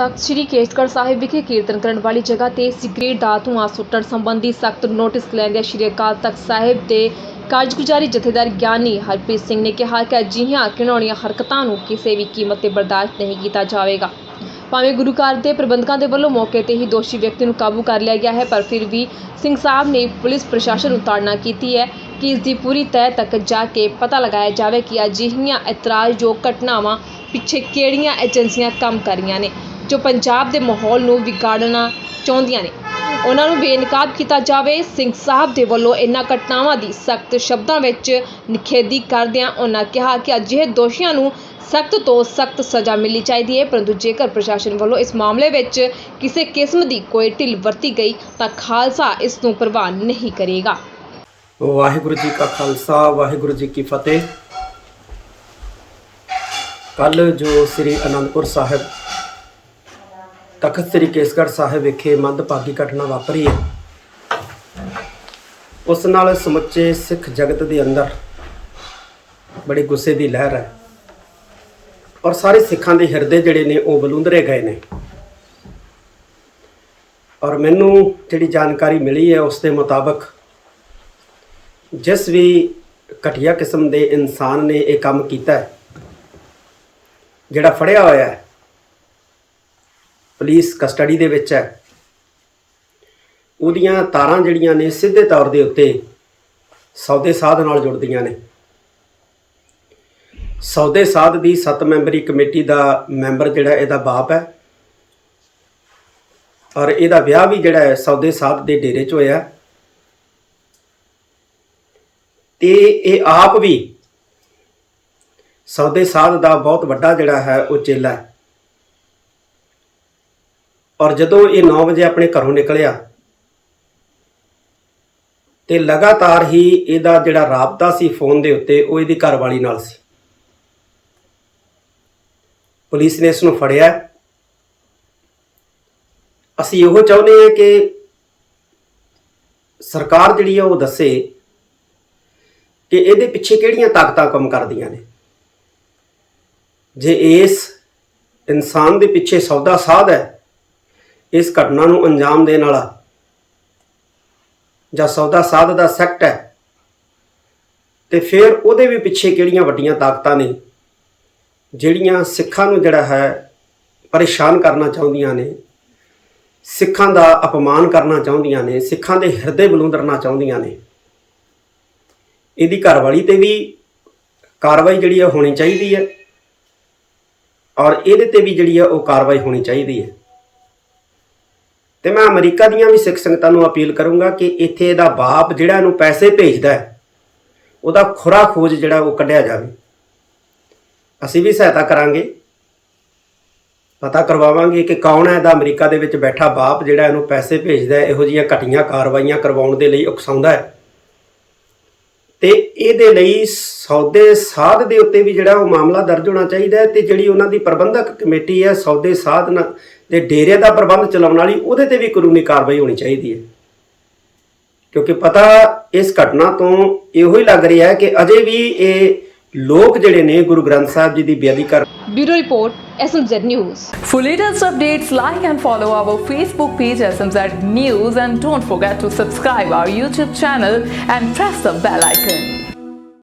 ਤਖਤ ਸ੍ਰੀ ਕੇਸਗੜ੍ਹ ਸਾਹਿਬ ਵਿਖੇ ਕੀਰਤਨ ਕਰਨ ਵਾਲੀ ਜਗ੍ਹਾ ਤੇ ਸਿਗਰਟ ਦਾ ਧੂੰਆਂ ਸੁੱਟਣ ਸੰਬੰਧੀ ਸਖਤ ਨੋਟਿਸ ਲੈਂਦਿਆਂ ਸ੍ਰੀ ਅਕਾਲ ਤਖਤ ਸਾਹਿਬ ਦੇ ਕਾਰਜਗੁਜ਼ਾਰੀ ਜਥੇਦਾਰ ਗਿਆਨੀ ਹਰਪ੍ਰੀਤ ਸਿੰਘ ਨੇ ਕਿਹਾ ਕਿ ਅਜਿਹੀਆਂ ਘਿਨਾਉਣੀਆਂ ਹਰਕਤਾਂ ਨੂੰ ਕਿਸੇ ਵੀ ਕੀਮਤ ਤੇ ਬਰਦਾਸ਼ਤ ਨਹੀਂ ਕੀਤਾ ਜਾਵੇਗਾ। ਭਾਵੇਂ ਗੁਰੂ ਘਰ ਦੇ ਪ੍ਰਬੰਧਕਾਂ ਦੇ ਵੱਲੋਂ ਮੌਕੇ ਤੇ ਹੀ ਦੋਸ਼ੀ ਵਿਅਕਤੀ ਨੂੰ ਕਾਬੂ ਕਰ ਲਿਆ ਗਿਆ ਹੈ, ਪਰ ਫਿਰ ਵੀ ਸਿੰਘ ਸਾਹਿਬ ਨੇ ਪੁਲਿਸ ਪ੍ਰਸ਼ਾਸਨ ਨੂੰ ਤਾੜਨਾ ਕੀਤੀ ਹੈ ਕਿ ਇਸ ਦੀ ਪੂਰੀ ਤਹਿ ਤੱਕ ਜਾ ਕੇ ਪਤਾ ਲਗਾਇਆ ਜਾਵੇ ਕਿ ਅਜਿਹੀਆਂ ਇਤਰਾਜ਼ਯੋਗ ਘਟਨਾਵਾਂ ਪਿੱਛੇ ਕਿਹੜੀਆਂ ਏਜੰਸੀਆਂ ਕੰਮ ਕਰ ਰਹੀਆਂ ਨੇ। ਜੋ ਪੰਜਾਬ ਦੇ ਮਾਹੌਲ ਨੂੰ ਵਿਗਾੜਨਾ ਚਾਹੁੰਦੀਆਂ ਨੇ। ਉਹਨਾਂ ਨੂੰ ਬੇਨਕਾਬ ਕੀਤਾ ਜਾਵੇ, ਸਿੰਘ ਸਾਹਿਬ ਦੇ ਵੱਲੋਂ ਇਨ੍ਹਾਂ ਘਟਨਾਵਾਂ ਦੀ ਸਖਤ ਸ਼ਬਦਾਂ ਵਿੱਚ ਨਿਖੇਧੀ ਕਰਦਿਆਂ ਉਹਨਾਂ ਕਿਹਾ ਕਿ ਅਜਿਹੇ ਦੋਸ਼ੀਆਂ ਨੂੰ ਸਖਤ ਤੋਂ ਸਖਤ ਸਜ਼ਾ ਮਿਲਣੀ ਚਾਹੀਦੀ ਹੈ, ਪਰੰਤੂ ਜੇਕਰ ਪ੍ਰਸ਼ਾਸਨ ਵੱਲੋਂ ਇਸ ਮਾਮਲੇ ਵਿੱਚ ਕਿਸੇ ਕਿਸਮ ਦੀ ਕੋਈ ਢਿੱਲ ਵਰਤੀ ਗਈ ਤਾਂ ਖਾਲਸਾ ਇਸ ਨੂੰ ਪ੍ਰਵਾਨ ਨਹੀਂ ਕਰੇਗਾ। ਵਾਹਿਗੁਰੂ ਜੀ ਕਾ ਖਾਲਸਾ, ਵਾਹਿਗੁਰੂ ਜੀ ਕੀ ਫਤਿਹ। ਕੱਲ ਜੋ ਸ੍ਰੀ ਅਨੰਦਪੁਰ ਸਾਹਿਬ ਤਖਤ ਸ੍ਰੀ ਕੇਸਗੜ੍ਹ ਸਾਹਿਬ ਵਿਖੇ ਮੰਦਭਾਗੀ ਘਟਨਾ ਵਾਪਰੀ ਹੈ। ਉਸ ਨਾਲ ਸਮੁੱਚੇ ਸਿੱਖ ਜਗਤ ਦੇ ਅੰਦਰ ਬੜੀ ਗੁੱਸੇ ਦੀ ਲਹਿਰ ਹੈ ਔਰ ਸਾਰੇ ਸਿੱਖਾਂ ਦੇ ਹਿਰਦੇ ਜਿਹੜੇ ਨੇ ਉਹ ਬਲੁੰਦਰੇ ਗਏ ਨੇ। ਔਰ ਮੈਨੂੰ ਜਿਹੜੀ ਜਾਣਕਾਰੀ ਮਿਲੀ ਹੈ ਉਸ ਦੇ ਮੁਤਾਬਕ ਜਿਸ ਵੀ ਘਟੀਆ ਕਿਸਮ ਦੇ ਇਨਸਾਨ ਨੇ ਇਹ ਕੰਮ ਕੀਤਾ ਹੈ, ਜਿਹੜਾ ਫੜਿਆ ਹੋਇਆ ਹੈ ਪੁਲਿਸ ਕਸਟਡੀ ਦੇ ਵਿੱਚ ਹੈ। ਉਹਦੀਆਂ ਤਾਰਾਂ ਜਿਹੜੀਆਂ ਨੇ ਸਿੱਧੇ ਤੌਰ ਦੇ ਉੱਤੇ ਸੌਦੇ ਸਾਧ ਨਾਲ ਜੁੜਦੀਆਂ ਨੇ। ਸੌਦੇ ਸਾਧ ਦੀ 7 ਮੈਂਬਰੀ ਕਮੇਟੀ ਦਾ ਮੈਂਬਰ ਜਿਹੜਾ ਇਹਦਾ ਬਾਪ ਹੈ। ਔਰ ਇਹਦਾ ਵਿਆਹ ਵੀ ਜਿਹੜਾ ਹੈ ਸੌਦੇ ਸਾਧ ਦੇ ਡੇਰੇ 'ਚ ਹੋਇਆ। ਹੈ ਤੇ ਇਹ ਆਪ ਵੀ ਸੌਦੇ ਸਾਧ ਦਾ ਬਹੁਤ ਵੱਡਾ ਜਿਹੜਾ ਹੈ ਉਹ ਚੇਲਾ ਹੈ। ਔਰ ਜਦੋਂ ਇਹ 9 ਵਜੇ ਆਪਣੇ ਘਰੋਂ ਨਿਕਲਿਆ, ਤੇ ਲਗਾਤਾਰ ਹੀ ਇਹਦਾ ਜਿਹੜਾ ਰਾਬਤਾ ਸੀ ਫੋਨ ਦੇ ਉੱਤੇ, ਉਹ ਇਹਦੀ ਘਰਵਾਲੀ ਨਾਲ ਸੀ। ਪੁਲਿਸ ਨੇ ਇਸ ਨੂੰ ਫੜਿਆ। ਅਸੀਂ ਇਹੋ ਚਾਹੁੰਦੇ ਹਾਂ ਕਿ ਸਰਕਾਰ ਜਿਹੜੀ ਆ ਉਹ ਦੱਸੇ ਕਿ ਇਹਦੇ ਪਿੱਛੇ ਕਿਹੜੀਆਂ ਤਾਕਤਾਂ ਕੰਮ ਕਰਦੀਆਂ ਨੇ। ਜੇ ਇਸ ਇਨਸਾਨ ਦੇ ਪਿੱਛੇ ਸੌਦਾ ਸਾਧ ਹੈ ਇਸ ਘਟਨਾ ਨੂੰ ਅੰਜਾਮ ਦੇਣ ਵਾਲਾ ਜਾਂ ਸੌਦਾ ਸਾਧ ਦਾ ਸੈਕਟ ਹੈ। ਤੇ ਫਿਰ ਉਹਦੇ ਵੀ ਪਿੱਛੇ ਕਿਹੜੀਆਂ ਵੱਡੀਆਂ ਤਾਕਤਾਂ ਨੇ, ਜਿਹੜੀਆਂ ਸਿੱਖਾਂ ਨੂੰ ਜਿਹੜਾ ਹੈ ਪਰੇਸ਼ਾਨ ਕਰਨਾ ਚਾਹੁੰਦੀਆਂ ਨੇ, ਸਿੱਖਾਂ ਦਾ ਅਪਮਾਨ ਕਰਨਾ ਚਾਹੁੰਦੀਆਂ ਨੇ, ਸਿੱਖਾਂ ਦੇ ਹਿਰਦੇ ਬਲੂੰਦਰਨਾ ਚਾਹੁੰਦੀਆਂ ਨੇ। ਇਹਦੀ ਘਰਵਾਲੀ ਤੇ ਵੀ ਕਾਰਵਾਈ ਜਿਹੜੀ ਹੈ ਹੋਣੀ ਚਾਹੀਦੀ ਹੈ ਔਰ ਇਹਦੇ ਤੇ ਵੀ ਜਿਹੜੀ ਹੈ ਉਹ ਕਾਰਵਾਈ ਹੋਣੀ ਚਾਹੀਦੀ ਹੈ। ਤੇ ਮੈਂ ਅਮਰੀਕਾ ਦੀਆਂ ਵੀ ਸਿੱਖ ਸੰਗਤਾਂ ਨੂੰ ਅਪੀਲ ਕਰੂੰਗਾ ਕਿ ਇੱਥੇ ਇਹਦਾ ਬਾਪ ਜਿਹੜਾ ਇਹਨੂੰ ਪੈਸੇ ਭੇਜਦਾ ਹੈ, ਉਹਦਾ ਖੁਰਾ ਖੋਜ ਜਿਹੜਾ ਉਹ ਕੱਢਿਆ ਜਾਵੇ। ਅਸੀਂ ਵੀ ਸਹਾਇਤਾ ਕਰਾਂਗੇ। ਪਤਾ ਕਰਵਾਵਾਂਗੇ ਕਿ ਕੌਣ ਹੈ ਇਹਦਾ ਅਮਰੀਕਾ ਦੇ ਵਿੱਚ ਬੈਠਾ ਬਾਪ ਜਿਹੜਾ ਇਹਨੂੰ ਪੈਸੇ ਭੇਜਦਾ ਹੈ, ਇਹੋ ਜਿਹੀਆਂ ਘਟੀਆਂ ਕਾਰਵਾਈਆਂ ਕਰਵਾਉਣ ਦੇ ਲਈ ਉਕਸਾਉਂਦਾ ਹੈ। ਤੇ ਇਹਦੇ ਲਈ ਸੌਦੇ ਸਾਧ ਦੇ ਉੱਤੇ ਵੀ ਜਿਹੜਾ ਉਹ ਮਾਮਲਾ ਦਰਜ ਹੋਣਾ ਚਾਹੀਦਾ ਹੈ ਤੇ ਜਿਹੜੀ ਉਹਨਾਂ ਦੀ ਪ੍ਰਬੰਧਕ ਕਮੇਟੀ ਹੈ, ਸੌਦੇ ਸਾਧ ਨਾਲ ਤੇ ਡੇਰੇ ਦਾ ਪ੍ਰਬੰਧ ਚਲਾਉਣ ਵਾਲੀ ਉਹਦੇ ਤੇ ਵੀ ਕਾਨੂੰਨੀ ਕਾਰਵਾਈ ਹੋਣੀ ਚਾਹੀਦੀ ਹੈ ਕਿਉਂਕਿ ਪਤਾ ਇਸ ਘਟਨਾ ਤੋਂ ਇਹੋ ਹੀ ਲੱਗ ਰਿਹਾ ਹੈ ਕਿ ਅਜੇ ਵੀ ਇਹ ਲੋਕ ਜਿਹੜੇ ਨੇ ਗੁਰੂ ਗ੍ਰੰਥ ਸਾਹਿਬ ਜੀ ਦੀ ਬੇਅਦਬੀ ਕਰ bureau report SMZ news For latest updates, like and follow our Facebook page SMZ News and don't forget to subscribe our YouTube channel and press the bell icon.